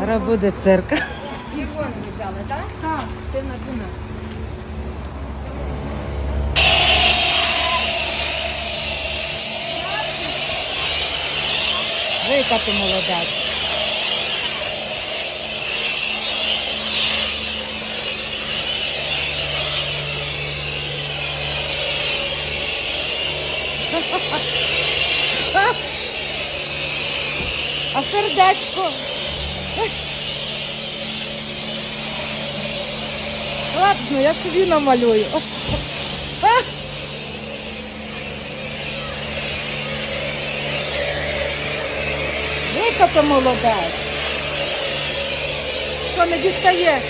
Зараз буде цирк. Червоний взяли, так? Так. Ти на дюна. Вика ти молодець. А сердечко. Ладно, я собі намалюю. Вика то молодець. Що не дістає?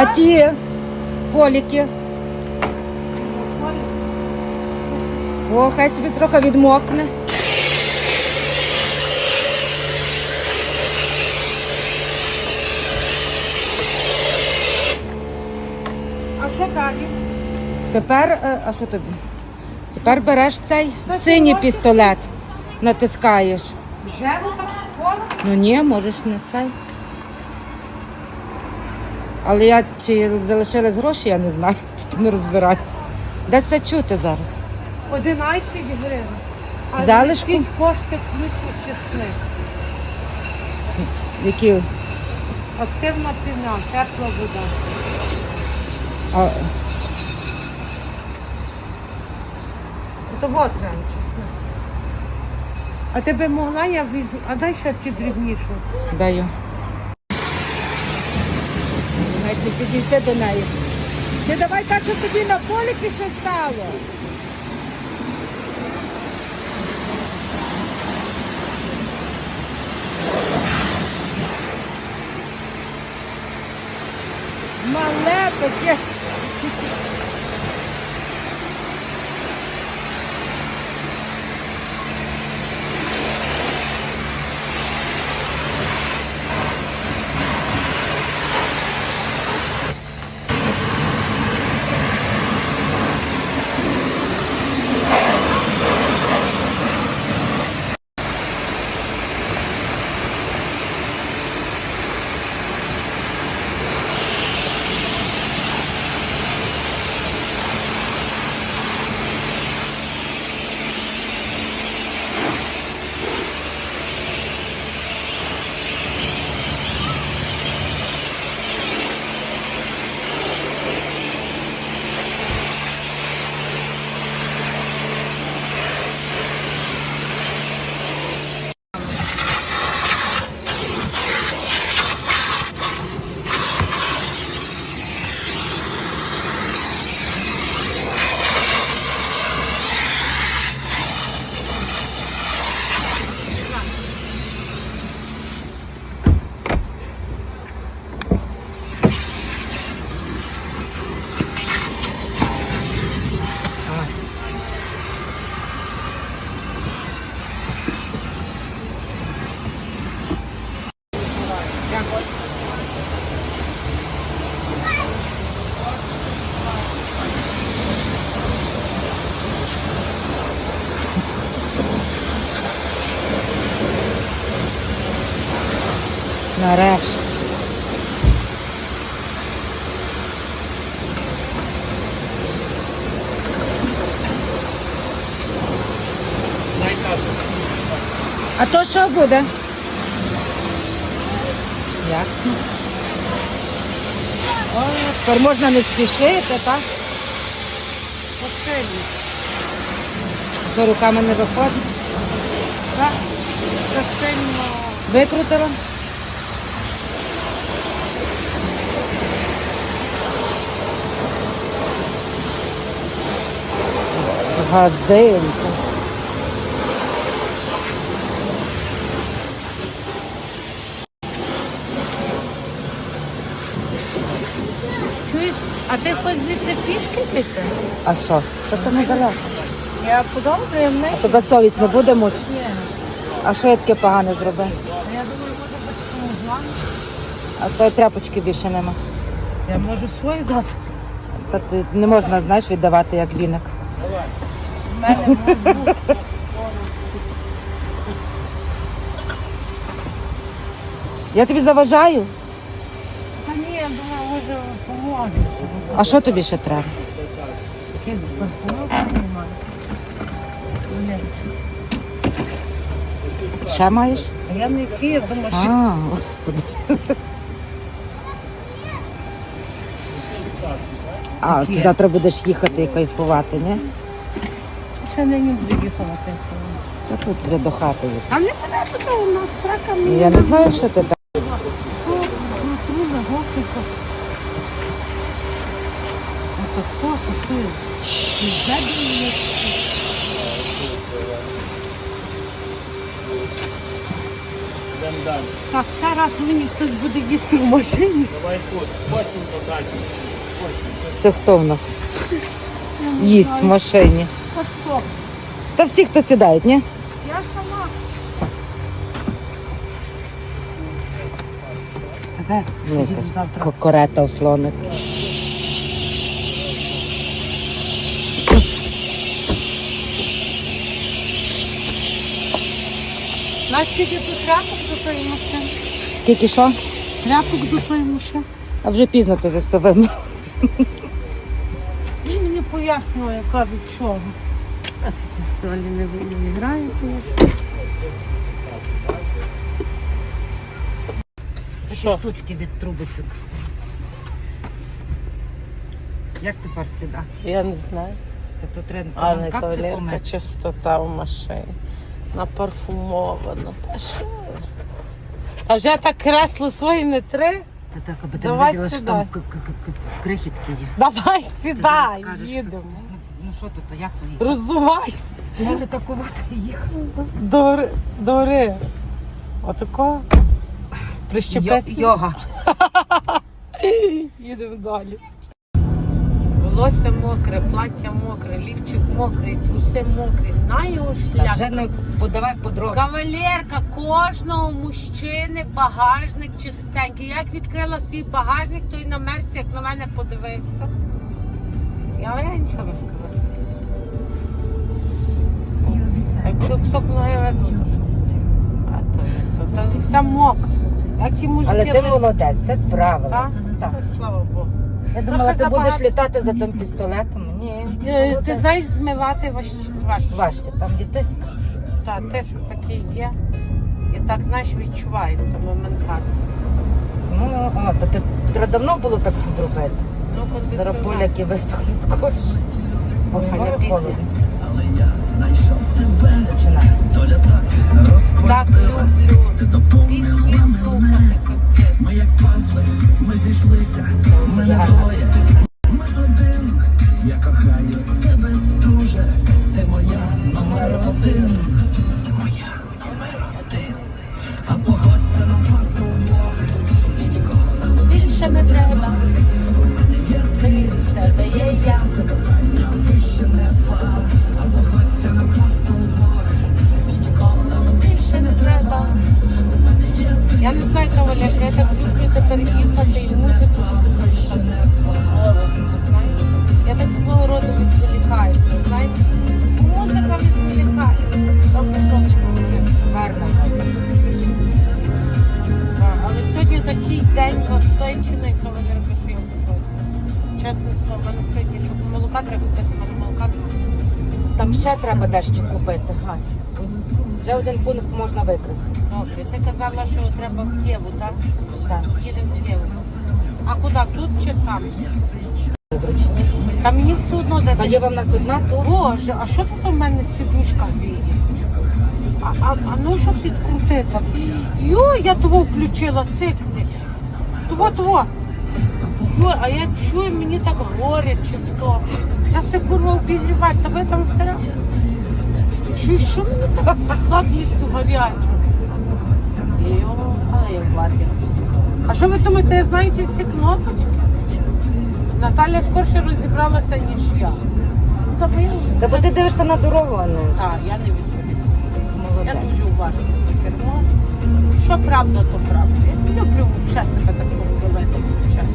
А ті поліки. О, хай собі трохи відмокне. А що далі? Тепер, е, а що тобі? Тепер береш цей Та синій сьогодні- пістолет, натискаєш. Вже ви так скоро? Ну ні, можеш не цей. Але я чи залишились гроші, я не знаю, ти не розбирайся. Де це чути зараз? 11 гривень. А Залишку? скільки коштує ключ очисник? Які? Активна піна, тепла вода. А, То от треба чесник. А ти би могла, я візьму. А дай ще ті дрібнішу. даю. Навіть не підійти до неї. Ти давай так, що тобі на поліки ще стало. Мале таке. Нарешті. А то що буде? Ясно. О, тепер можна не спішити, так? Пасивні. Що руками не виходить. Так? Сильно. Викрутила. Газдинка. Чуєш, а ти хоч звідси пішки піти? А що? Та це не далеко. Я подобаю, в неї. А тебе совість не буде мучити? Ні. А що я таке погане зробив? Я думаю, може бути самозван. А то тряпочки більше нема. Я можу свою дати. Та ти не можна, знаєш, віддавати як віник. В мене можу. Я тобі заважаю. Та ні, я думаю, може поможеш. А що тобі ще треба? Таке парфумов немає. Ще маєш? А я не який, я думаю, що А, господи. А, ти завтра будеш їхати і кайфувати, ні? Ще їхала те село. Та тут вже до хати їх. А не мене тут у нас срака мені. Я не знаю, що ти так. Трудно. А то хто, то що? І ззаді є. Так, зараз мені хтось буде їсти в машині. Це хто в нас? Їсть в машині. От хто? Та всі, хто сідають, ні? Я сама. Тебе Ну, завтра. Кокорета у слоник. Знаєш, тут тряпок до твоєї машини? Скільки що? Тряпок до твоєї машини. А вже пізно ти це все вимив. Він мені пояснює, яка від чого. Далі не, грає, звісно. Що? штучки від трубочок. Як тепер сідати? Я не знаю. Та тут треба А не капці кавалерка, помити. чистота в машині. Напарфумовано. Та що? ви? Та вже так кресло своє не три. Та так, аби ти не Давай виділа, що там к- к- к- к- крихітки є. Давай Ти сідай, скажеш, що їдемо. Що тут, як поїхати? Розувайся. Може такого ти їхав? Дори. Отако. Прищепись. Йога. Їдемо далі. Волосся мокре, плаття мокре, лівчик мокрий, труси мокрі. На його шлях. Вже не подавай подробно. Кавалерка кожного мужчини багажник чистенький. Як відкрила свій багажник, то й намерся, як на мене подивився. Я, я нічого не сказала. Якщо ноги видно, то що? А то, то вся мокра. Як ті мужики Але ти молодець, ти справилась. Так? Так. Та, Слава Богу. Я думала, ти забагато. будеш літати за тим пістолетом. Ні. Е, Ти молодець. знаєш, змивати важче. важче. Важче, там є тиск. Та тиск такий є. І так, знаєш, відчувається моментально. Ну, о, то ти треба давно було так зробити. Ну, Зараз кондиціонер. поляки висохли скорше. Бо Файна я знайшов тебе. Доля Так люблю. Пісні слухати зійшлися, ми не Більше день насичений, кавалерка, що я виходжу. Чесне слово, в мене сьогодні, щоб молока треба купити, в мене молока немає. Там ще треба дещо купити. Гань. Вже один пункт можна використати. Добре, ти казала, що треба в Єву, так? Так, Їдемо в Єву. А куди? Тут чи там? зручніше. Та мені все одно де А є в нас одна тут. Боже, а що тут у мене сідушка гріє? А, а, а ну що підкрутити? Йо, я того включила цикни. Того, того. Йо, а я чую, мені так горяче то. Я се курва обігрівати, тебе там втора. Чую, що мені так задницю гаряче? Йо, але я владі. А що ви думаєте, я знаю ті всі кнопочки? Наталя скорше розібралася, ніж я. Ну, Та ви Та бо ти дивишся на дорогу, а не так, я не відповідаю. Я дуже уважна за кермо. Що правда, то правда люблю учасника такого балету, що час.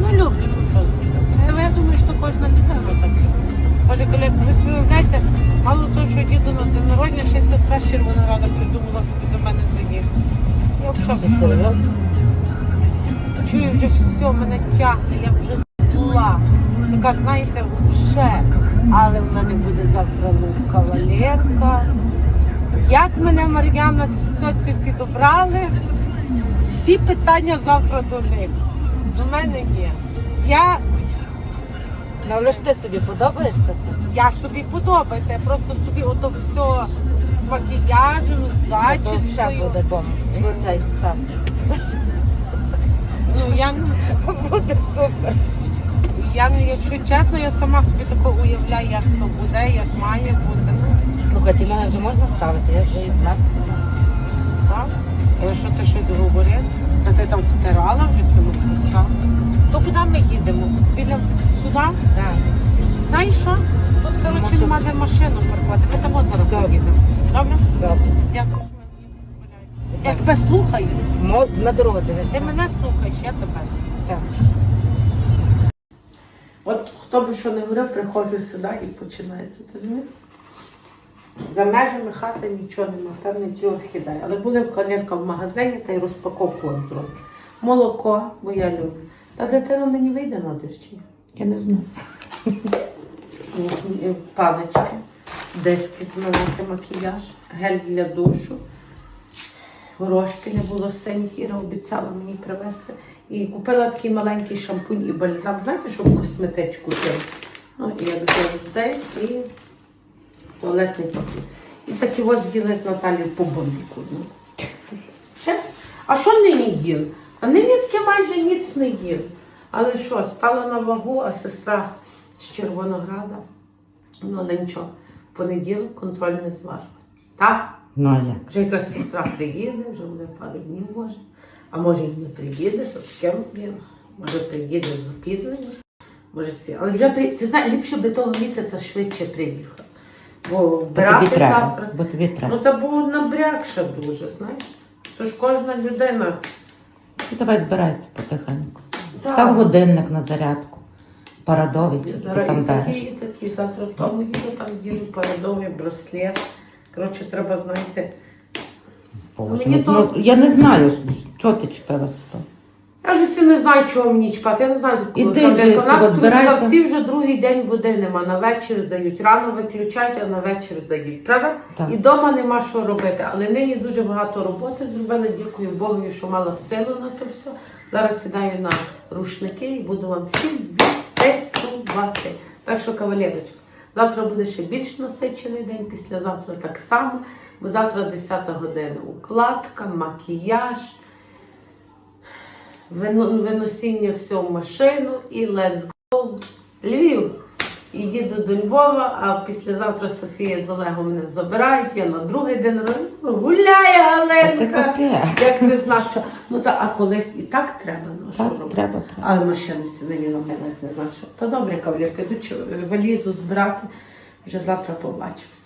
Ну люблю, ну що Але ну, я думаю, що кожна людина так. Може, коли ви співаєте, мало того, що діду на день народження, ще сестра з Червонорада придумала собі до мене заїхати. Я взагалі Чую, вже все, мене тягне, я вже зла. Така, знаєте, вже. Але в мене буде завтра кавалерка. Як мене Мар'яна з цю підобрали? Всі питання завтра до них. До мене є. Я, Ну але ж ти собі подобаєшся? я собі подобаюся, я просто собі ото все з макіяжем, з То ще зачіскою. буде бомба. Бо цей там. Ну, я, Буде супер. я, ну, якщо чесно, я сама собі тако уявляю, як то буде, як має бути. Ну, Слухай, ті ноги вже можна ставити, я вже і змерзла. Так? Але що ти щось говорив? Та ти там втирала вже силу включав. То куди ми їдемо? Біля сюди? Так. Знаєш що? Тут, коротше, нема де машину паркувати. Ми там зараз Добре. поїдемо. Добре? Добре. Дякую, що мене Я тебе слухаю. Мо- На дорогу дивися. Ти мене слухаєш, я тебе. Так. От хто би що не говорив, приходжу сюди і починається. Ти знаєш? За межами хати нічого нема, певне ті орхідеї. Але були колірка в магазині та й розпаковку от. Молоко, бо я люблю. Та дитина нині вийде на дощі. Я не знаю. Палички, диски змивати макіяж, гель для душу. Горошки не було синіх, Іра обіцяла мені привезти. І купила такий маленький шампунь і бальзам. Знаєте, щоб косметичку пити. Ну, і як завжди, і туалетний папір. І такі ось з'їли з Наталією по бомбіку. Ну. А що нині їв? А нині таке майже ніц не їв. Але що, стала на вагу, а сестра з Червонограда. Ну, але нічого. В понеділок контроль не зважує. Так? Ну а як? Вже якраз сестра приїде, вже буде пару днів може. А може і не приїде, то з ким є. Може приїде з запізненням. Може всі. Але вже при- ти знаєш, ліпше би того місяця швидше приїхав. Бо Бо тобі вбирати треба. завтра. Бо тобі Ну треба. та був набрякша дуже, знаєш. Тож кожна людина. Ти давай збирайся потихеньку. Так. Став годинник на зарядку. Парадовий, тільки ти Зараз там і такі, береш. і такі, завтра в тому їду, там ділю парадовий браслет. Коротше, треба, знаєте, Боже, Мені ну, то- ну, я не знаю, що ти чіпилася то. Я вже всі не знаю, чого мені чіпати. Я не знаю, Іди коли вже, У нас цього, збирайся. Трускавці вже другий день води нема. На вечір дають. Рано виключають, а на вечір дають. Правда? Так. І вдома нема що робити. Але нині дуже багато роботи зробила. Дякую Богу, що мала силу на то все. Зараз сідаю на рушники і буду вам всім відпрацювати. Так що, кавалерочка, завтра буде ще більш насичений день, післязавтра так само. Бо завтра 10 година укладка, макіяж виносіння всього в машину і let's go Львів. І їду до Львова, а післязавтра Софія з Олегом мене забирають. Я на другий день гуляє А Галенка. Як не знати, що. Ну та а колись і так треба, ну що робити? треба, треба. Але машини нині на мене не знаю, що. Та добре, кавалерка, йду валізу збирати. Вже завтра побачимося.